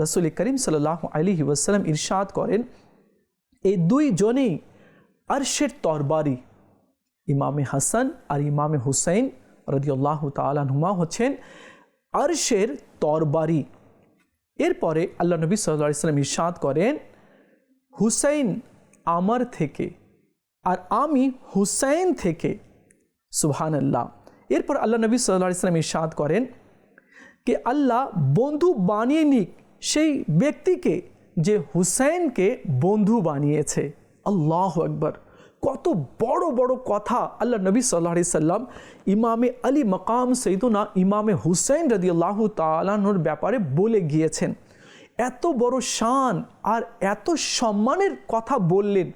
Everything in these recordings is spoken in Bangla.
রসুল করিম সাল্লাহ আলী ওয়াসাল্লাম ইরশাদ করেন, এই দুই জনেই আরশের তরবারি, ইমামে হাসান আর ইমামে হুসাইন রদিউল্লাহ তালাহুমা হচ্ছেন আরশের তরবারি। এরপরে আল্লাহ নবী সাল্লাহ ইসলাম ইরশাদ করেন, হুসাইন আমার থেকে আর আমি হুসাইন থেকে। সুবহান আল্লাহ এরপর আল্লাহ নবী সাল্লাহ ইসলাম ইরশাদ করেন যে আল্লাহ বন্ধু বানিয়ে নিক সেই ব্যক্তিকে যে হুসাইনকে বন্ধু বানিয়েছে। আল্লাহ একবার কত বড় বড় কথা আল্লাহ নবী সাল্লাহ সাল্লাম ইমামে আলী মকাম সৈদুনা ইমামে হুসাইন রদি আল্লাহ তালানোর ব্যাপারে বলে গিয়েছেন। এত বড় শান আর এত সম্মানের কথা বললেন,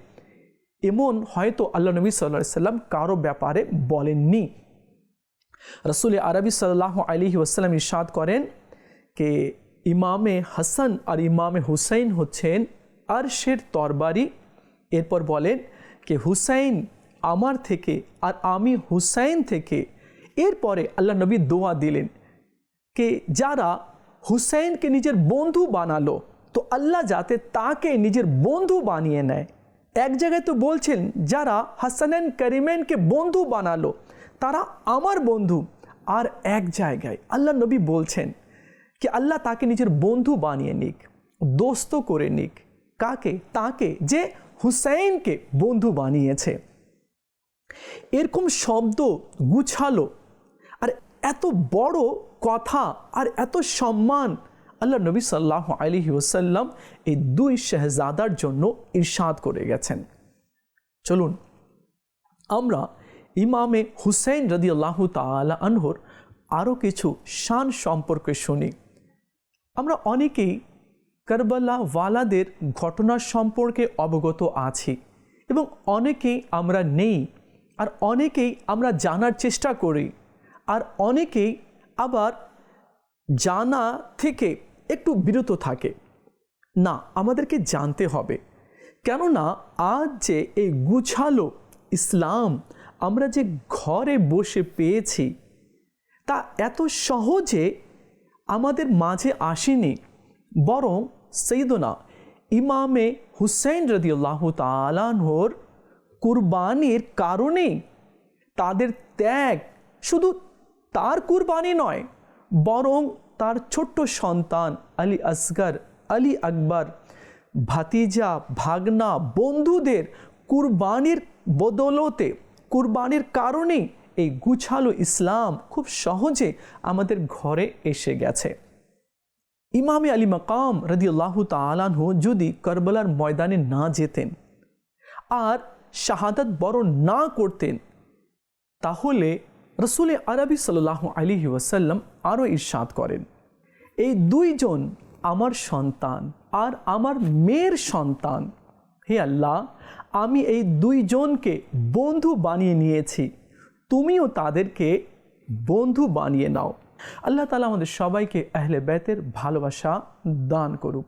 এমন হয়তো আল্লাহ নবী সাল্লাহ সাল্লাম কারও ব্যাপারে বলেননি। রসুল আরবি সাল্লাহ আলী ওসাল্লাম ইরশাদ করেন কে ইমামে হাসান আর ইমামে হুসাইন হচ্ছেন আরশের তরবারি। এরপর বলেন কে হুসাইন আমার থেকে আর আমি হুসাইন থেকে। এরপরে আল্লাহ নবী দোয়া দিলেন কে যারা হুসাইনকে নিজের বন্ধু বানালো, তো আল্লাহ যাতে তাকে নিজের বন্ধু বানিয়ে নেয়। এক জায়গায় তো বলছেন যারা হাসানান করিমেনকে বন্ধু বানালো, তারা আমার বন্ধু। আর এক জায়গায় আল্লাহ নবী বলছেন কি আল্লাহ তাকে নিজের বন্ধু বানিয়ে নিক দোস্ত করে নিক কাকে তাকে যে হুসাইনকে বন্ধু বানিয়েছে এরকম শব্দ গুছালো আর এত বড় কথা আর এত সম্মান আল্লাহ নবী সাল্লাহ আলী ওসাল্লাম এই দুই শেহজাদার জন্য ইরশাদ করে গেছেন চলুন আমরা ইমামে হুসেন রদি আল্লাহ তালা আনহর আরও কিছু শান সম্পর্কে শুনি আমরা অনেকেই কারবালা ওয়ালাদের ঘটনার সম্পর্কে অবগত আছি এবং অনেকেই আমরা নেই আর অনেকেই আমরা জানার চেষ্টা করি আর অনেকেই আবার জানা থেকে একটু বিরত থাকে। না, আমাদেরকে জানতে হবে। কেননা আজ যে এই গুছালো ইসলাম আমরা যে ঘরে বসে পেয়েছি, তা এত সহজে আমাদের মাঝে আসেনি, বরং সৈদনা ইমামে হুসেন রদিউল্লাহ তালানহর কুরবানির কারণেই তাদের ত্যাগ শুধু তার কুরবানি নয়, বরং তার ছোট্ট সন্তান আলী আসগর, আলী আকবর, ভাতিজা, ভাগনা, বন্ধুদের কুরবানির বদলতে, কুরবানির কারণেই এই গুছালো ইসলাম খুব সহজে আমাদের ঘরে এসে গেছে। ইমামে আলী মকাম রদিউল্লাহ তালানহ যদি করবলার ময়দানে না যেতেন আর শাহাদাত বরণ না করতেন, তাহলে রসুল আরবি সাল্লাহ আলী ওয়াসাল্লাম আরও ইরশাদ করেন। এই দুইজন আমার সন্তান আর আমার মেয়ের সন্তান, হে আল্লাহ, আমি এই দুইজনকে বন্ধু বানিয়ে নিয়েছি। তুমিও তাদেরকে বন্ধু বানিয়ে নাও। আল্লাহ তালা আমাদের সবাইকে আহলে বেতের ভালোবাসা দান করুক।